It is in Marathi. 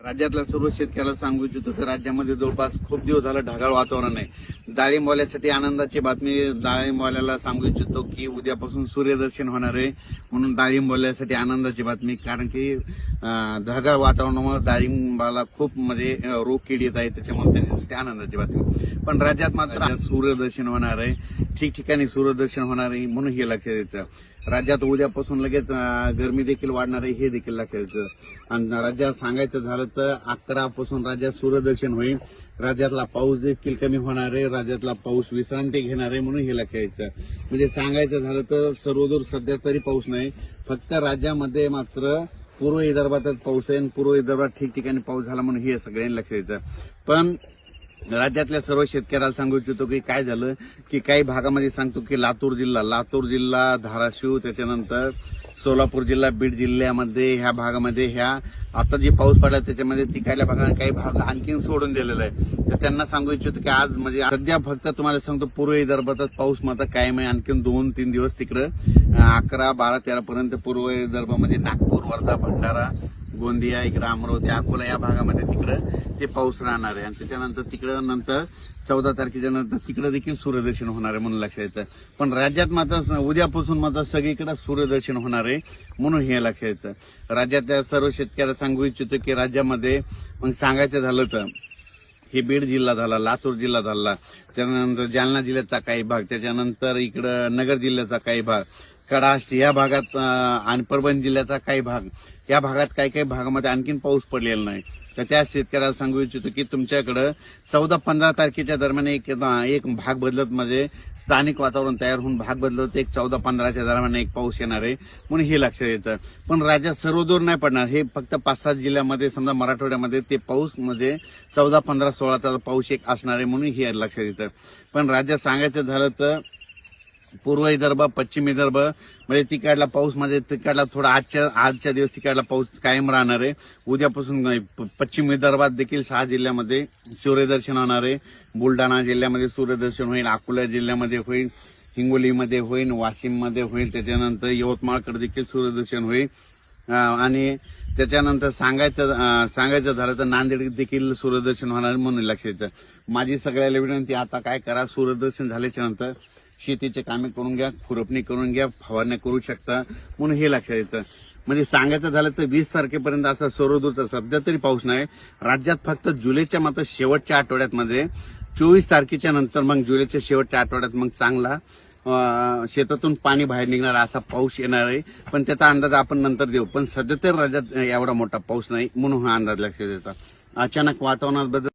राज्यातल्या सर्व शेतकऱ्याला सांगू इच्छितो की राज्यामध्ये जवळपास खूप दिवस झालं ढगाळ वातावरण आहे. डाळिंबवाल्यासाठी आनंदाची बातमी डाळिंबवाल्याला सांगू इच्छितो की उद्यापासून सूर्यदर्शन होणार आहे. म्हणून डाळिंबवाल्यासाठी आनंदाची बातमी कारण की ढगाळ वातावरणामुळे डाळिंबाला खूप म्हणजे रोग किड येत आहे. त्याच्यामुळे त्यांच्यासाठी आनंदाची बातमी पण राज्यात मात्र सूर्यदर्शन होणार आहे. ठिकठिकाणी सूर्यदर्शन होणार आहे म्हणून हे लक्षात द्यायचं. राज्यात उद्यापासून लगेच गर्मी गरमी देखील वाढणार आहे हे देखील लक्षात द्यायचं. आणि राज्यात सांगायचं झालं तर अकरा पासून राज्यात सूर्यदर्शन होईल. राज्यातला पाऊस देखील कमी होणार आहे. राज्यातला पाऊस विश्रांती घेणार आहे म्हणून हे लक्षात यायचं म्हणजे सांगायचं झालं तर सर्वदूर सध्या तरी पाऊस नाही. फक्त राज्यामध्ये मात्र पूर्व विदर्भातच पाऊस आहे पूर्व विदर्भात ठिकठिकाणी पाऊस झाला म्हणून हे सगळ्यांनी लक्ष द्यायचं. पण राज्यातल्या सर्व शेतकऱ्याला सांगू इच्छितो की काय झालं की काही भागामध्ये सांगतो की लातूर जिल्हा. लातूर जिल्हा धाराशिव त्याच्यानंतर सोलापूर जिल्हा बीड जिल्ह्यामध्ये ह्या भागामध्ये ह्या आता जे पाऊस पडला त्याच्यामध्ये तिकडल्या भागात काही भाग आणखीन सोडून दिलेला आहे. तर त्यांना सांगू इच्छितो की आज म्हणजे सध्या फक्त तुम्हाला सांगतो पूर्व विदर्भातच पाऊस मात्र कायम आहे. आणखीन दोन तीन दिवस तिकडं अकरा बारा तेरापर्यंत पूर्व विदर्भामध्ये नागपूर वर्धा भंडारा गोंदिया इकडं अमरावती अकोला या भागामध्ये तिकडं ते पाऊस राहणार आहे. आणि त्याच्यानंतर तिकडं नंतर चौदा तारखेच्या नंतर तिकडं देखील सूर्यदर्शन होणार आहे म्हणून लक्षात येतं. पण राज्यात मात्र उद्यापासून मात्र सगळीकडे सूर्यदर्शन होणार आहे म्हणून हे लक्षात येतं. राज्यातल्या सर्व शेतकऱ्याला सांगू इच्छितो की राज्यामध्ये मग सांगायचं झालं तर हे बीड जिल्हा झाला लातूर जिल्हा झाला त्यानंतर जालना जिल्ह्याचा काही भाग त्याच्यानंतर इकडं नगर जिल्ह्याचा काही भाग कडाष्ट या भागात आणि परभणी जिल्ह्याचा काही भाग या भागात काही काही भागामध्ये आणखीन पाऊस पडलेला नाही. तर त्या शेतकऱ्याला सांगू इच्छितो की तुमच्याकडं चौदा पंधरा तारखेच्या दरम्यान एक एक भाग बदलत म्हणजे स्थानिक वातावरण तयार होऊन भाग बदलत एक चौदा पंधराच्या दरम्यान एक पाऊस येणार आहे म्हणून हे लक्षात येतं. पण राज्यात सर्वदूर नाही पडणार. हे फक्त पाच सात जिल्ह्यामध्ये समजा मराठवाड्यामध्ये ते पाऊस म्हणजे चौदा पंधरा सोळाचा पाऊस एक असणार आहे म्हणून हे लक्षात येतं. पण राज्यात सांगायचं झालं तर पूर्व विदर्भ पश्चिम विदर्भ म्हणजे तिकडला पाऊस म्हणजे तिकडला थोडा आजच्या आजच्या दिवस तिकडला पाऊस कायम राहणार आहे. उद्यापासून प- पश्चिम विदर्भात देखील सहा जिल्ह्यामध्ये सूर्यदर्शन होणार आहे. बुलढाणा जिल्ह्यामध्ये सूर्यदर्शन होईल अकोला जिल्ह्यामध्ये होईल हिंगोलीमध्ये होईल वाशिममध्ये होईल. त्याच्यानंतर यवतमाळकडे देखील सूर्यदर्शन होईल. आणि त्याच्यानंतर सांगायचं सांगायचं झालं तर नांदेड देखील सूर्यदर्शन होणार म्हणून लक्षात माझी सगळ्याला विनंती आता काय करा सूर्यदर्शन झाल्याच्यानंतर शेतीचे कामे करून घ्या खुरपणी करून घ्या फवारण्या करू शकता म्हणून हे लक्षात येतं. म्हणजे सांगायचं झालं तर वीस तारखेपर्यंत असा सर्वदूरचा सध्या तरी पाऊस नाही. राज्यात फक्त जुलैच्या मात्र शेवटच्या आठवड्यात मध्ये चोवीस तारखेच्या नंतर मग जुलैच्या शेवटच्या आठवड्यात मग चांगला शेतातून पाणी बाहेर निघणार असा पाऊस येणार आहे. पण त्याचा अंदाज आपण नंतर देऊ. पण सध्या तर राज्यात एवढा मोठा पाऊस नाही म्हणून हा अंदाज लक्षात येतो. अचानक वातावरणात बदल